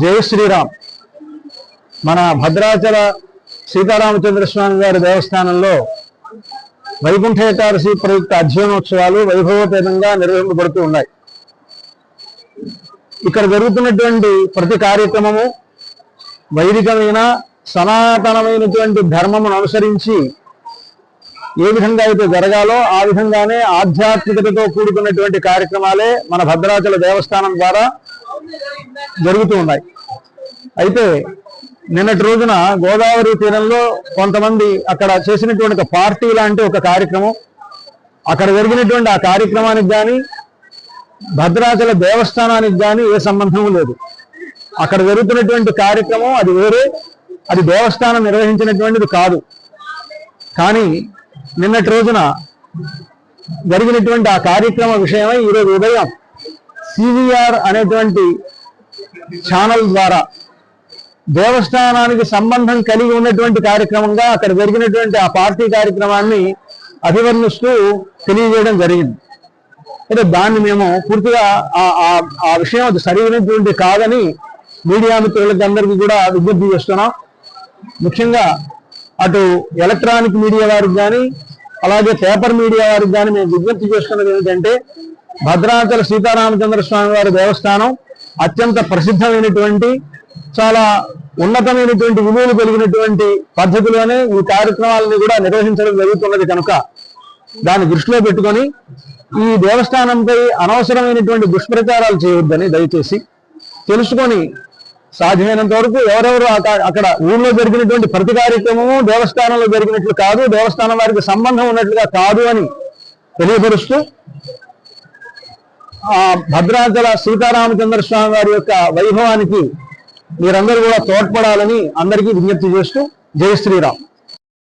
జై శ్రీరామ్. మన భద్రాచల సీతారామచంద్ర స్వామి గారి దేవస్థానంలో వైకుంఠ ఏకాదశి ప్రయుక్త అధ్యయనోత్సవాలు వైభవపేతంగా నిర్వహింపబడుతూ ఉన్నాయి. ఇక్కడ జరుగుతున్నటువంటి ప్రతి కార్యక్రమము వైదికమైన సనాతనమైనటువంటి ధర్మమును అనుసరించి ఏ విధంగా అయితే జరగాలో ఆ విధంగానే ఆధ్యాత్మికతతో కూడుకున్నటువంటి కార్యక్రమాలే మన భద్రాచల దేవస్థానం ద్వారా జరుగుతూ ఉన్నాయి. అయితే నిన్నటి రోజున గోదావరి తీరంలో కొంతమంది అక్కడ చేసినటువంటి ఒక పార్టీ లాంటి ఒక కార్యక్రమం అక్కడ జరిగినటువంటి ఆ కార్యక్రమానికి కానీ భద్రాచల దేవస్థానానికి కానీ ఏ సంబంధం లేదు. అక్కడ జరుగుతున్నటువంటి కార్యక్రమం అది వేరే అది దేవస్థానం నిర్వహించినటువంటిది కాదు. కానీ నిన్నటి రోజున జరిగినటువంటి ఆ కార్యక్రమ విషయమై ఈరోజు ఉదయం సివిఆర్ అనేటువంటి ఛానల్ ద్వారా దేవస్థానానికి సంబంధం కలిగి ఉన్నటువంటి కార్యక్రమంగా అక్కడ జరిగినటువంటి ఆ పార్టీ కార్యక్రమాన్ని అభివర్ణిస్తూ తెలియజేయడం జరిగింది. అయితే దాన్ని మేము పూర్తిగా ఆ- ఆ- ఆ విషయం అది సరైనటువంటి కాదని మీడియా మిత్రులకి అందరికీ కూడా విజ్ఞప్తి చేస్తున్నాం. ముఖ్యంగా అటు ఎలక్ట్రానిక్ మీడియా వారికి కానీ అలాగే పేపర్ మీడియా వారికి కానీ మేము విజ్ఞప్తి చేస్తున్నది ఏంటంటే భద్రాచల సీతారామచంద్ర స్వామి వారి దేవస్థానం అత్యంత ప్రసిద్ధమైనటువంటి చాలా ఉన్నతమైనటువంటి విలువలు కలిగినటువంటి పద్ధతిలోనే ఈ కార్యక్రమాలను కూడా నిర్వహించడం జరుగుతున్నది కనుక దాన్ని దృష్టిలో పెట్టుకొని ఈ దేవస్థానంపై అనవసరమైనటువంటి దుష్ప్రచారాలు చేయొద్దని దయచేసి తెలుసుకొని సాధ్యమైనంత వరకు ఎవరెవరు అక్కడ ఊళ్ళో జరిగినటువంటి ప్రతి కార్యక్రమము దేవస్థానంలో జరిగినట్లు కాదు దేవస్థానం వారికి సంబంధం ఉన్నట్లుగా కాదు అని తెలియపరుస్తూ భద్రాచల సీతారామచంద్ర స్వామి వారి యొక్క వైభవానికి మీరందరూ కూడా తోడ్పడాలని అందరికీ విజ్ఞప్తి చేస్తూ జయ శ్రీరామ్.